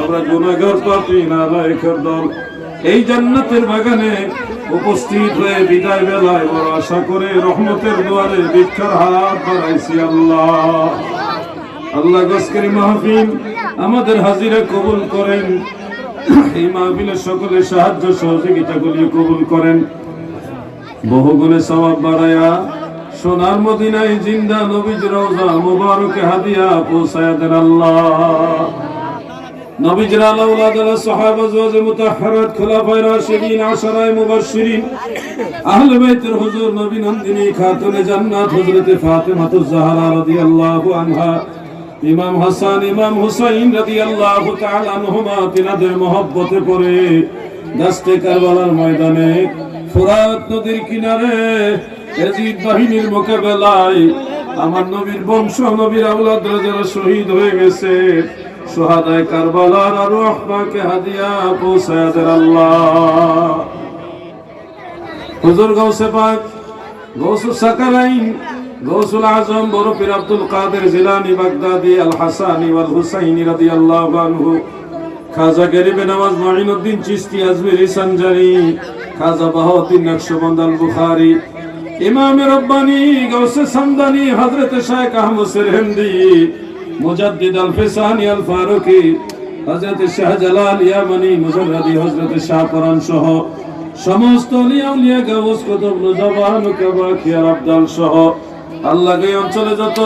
আমরা পাপী এই জান্নাতের বাগানে উপস্থিত হয়ে বিদায় বেলায় বড় আশা করে রহমতের দুয়ারে ভিক্ষার হাত বাড়াইছি আল্লাহ। আল্লাহ মাহফিল আমাদের হাজিরা কবুল করেন। এই মাহফিলের সকলে সাহায্য সহযোগিতাগুলি কবুল করেন। বহু গুণে সওয়াব বাড়ায়া সোনার মদিনায় জিন্দা নবীজ রওজা মুবারকে হাদিয়া পৌঁছায়া দেন আল্লাহ। নবীজের আলাউলাদ আলা সাহাবা জওয়াজে মুতাহহারাত খুলাফায়ে রাশিদিন আশরায়ে মুবাশশিরিন। আহলে বাইতের হুজুর নবী নন্দিনী খাতুনে জান্নাত হযরতে ফাতেমাতুজ জাহরা রাদিয়াল্লাহু আনহা, ইমাম হাসান, ইমাম হুসাইন রাদিয়াল্লাহু তাআলা আনহুমা তিনাদের মহব্বতে পড়ে। দাস্তে কারবালার ময়দানে ফুরাত নদীর কিনারে এজিদ বাহিনীর মোকাবেলায় আমার নবীর বংশ, নবীর আওলাদরা যারা শহীদ হয়ে গেছে। সোহাদায় কারবালার আরও আপনাকে হাদিয়া পৌঁছায় আল্লাহ। হুজুর গৌসে পাক গৌসুল সাকারাইন গৌসুল আজম, বড় পীর আব্দুল কাদের জিলানি বাগদাদি, আল হাসানি ওয়াল হুসাইনি রাদিয়াল্লাহু আনহু, খাজা গরিবে নওয়াজ মুঈনুদ্দিন চিশতি, আজমিরি সঞ্জারি খাজা বাহাউদ্দিন নকশবন্দ, আল বুখারী, ইমাম রব্বানি গৌসে সামদানি, হযরত শাইখ আহমদ সিরহিন্দি মুজাদ্দিদ আল ফিসানি আল ফারুকি হযরত শাহজালাল ইয়ামানি মুজাররাদি হযরত শাহ পরান সহ সমস্ত লিয়া গাউস কুতুব জবান, কাবাকিয়ার আবদাল সহ আল্লাহ এই অঞ্চলে যত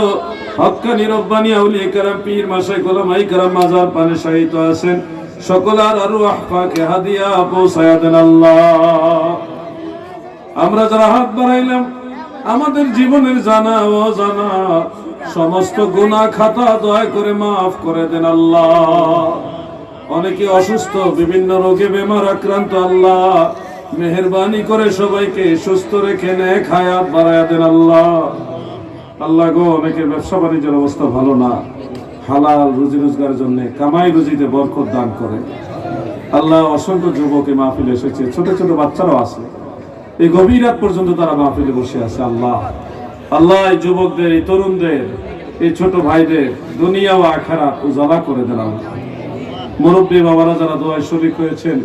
হক্কানি, রব্বানি, আউলিয়া কারাম, পীর মাসাই গোলামাই কারাম মাজার পানে শাহিত আছেন সকলার আরু আহফাকে হাদিয়া পৌঁছায়া দেন আল্লাহ। আমরা যারা হাত বাড়াইলাম, আমাদের জীবনের জানা ও জানা সমস্ত গুনাহ খাতা দয়া করে মাফ করে দেন আল্লাহ। অনেকে অসুস্থ, বিভিন্ন রোগে বেমার আক্রান্ত আল্লাহ। মেহরবানি করে সবাইকে সুস্থ রেখে নেক হায়াত বাড়ায়া দেন আল্লাহ। আল্লাহ গো, অনেকের ব্যবসা বাণিজ্যের অবস্থা ভালো না। হালাল রুজি রোজগারের জন্য কামাই রুজিতে বরকত দান করে। আল্লাহ, অসংখ্য যুবক মাহফিলে এসেছে। ছোট ছোট বাচ্চারাও আছে। এই গভীর রাত পর্যন্ত তারা মাহফিলে বসে আছে, আল্লাহ। আল্লাহ যুবকদের, এই তরুণদের, এই ছোট ভাইদের দুনিয়া ও আখারাত উজালা করে আল্লাহ। মুরব্বী বাবারা যারা দোয়ায় শরিক হয়েছেন,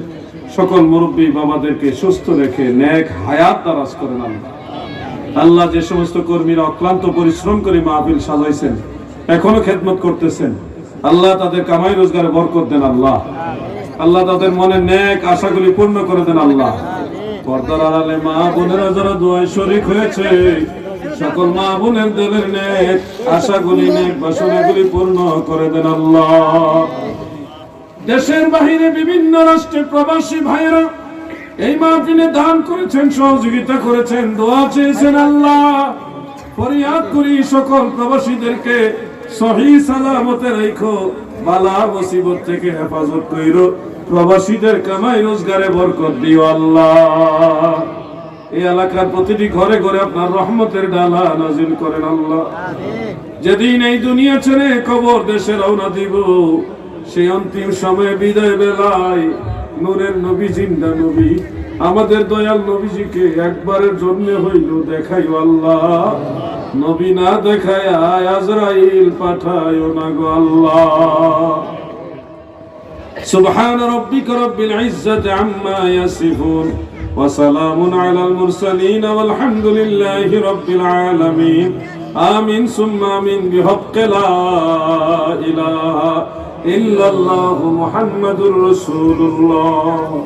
সকল মুরব্বী বাবাদেরকে সুস্থ রেখে নেক হায়াত দারাজ করেন আল্লাহ। আল্লাহ যে সমস্ত কর্মীরা অক্লান্ত পরিশ্রম করে মাহফিল সাজাইছেন, এখনও খেদমত করতেছেন, আল্লাহ তাদের কামাই রোজগারে বরকত দেন আল্লাহ। আল্লাহ তাদের মনে নেক আশাগুলি পূর্ণ করে দেন আল্লাহ। পর্দার আড়ালে মা বোনেরা যারা দোয়ায় শরিক হয়েছে সকল মা বোনের দিলের নেক আশাগুলি নেক বাসনাগুলি পূর্ণ করে দেন আল্লাহ। দেশের বাহিরে বিভিন্ন রাষ্ট্রে প্রবাসী ভাইরা এই মাহফিলে দান করেছেন, সহযোগিতা করেছেন, দোয়া চেয়েছেন আল্লাহ। ফরিয়াদ করি সকল প্রবাসীদেরকে, সহি সালামতে রেখো, বালা মুসিবত থেকে হেফাজত কইরো, প্রবাসীদের কামাই রোজগারে বরকত দিও আল্লাহ। এই এলাকার প্রতিটি ঘরে ঘরে আপনার রহমতের ডালা নাজিল করেন আল্লাহ। যেদিন এই দুনিয়া ছেড়ে কবর দেশে রওনা দিব, সেই অন্তিম সময়ে বিদায় বেলায় নূরের নবী, জিন্দা নবী, আমাদের দয়াল নবীজিকে একবারের জন্য হইল দেখাই আল্লাহ। নবী না দেখায় আজরাইল পাঠায় না গো আল্লাহ। সুবহান রব্বিকা রব্বিল ইজ্জাতি আম্মা ইয়াসিফুন। وسلام على المرسلين والحمد لله رب العالمين آمين ثم آمين بحق لا إله إلا الله محمد رسول الله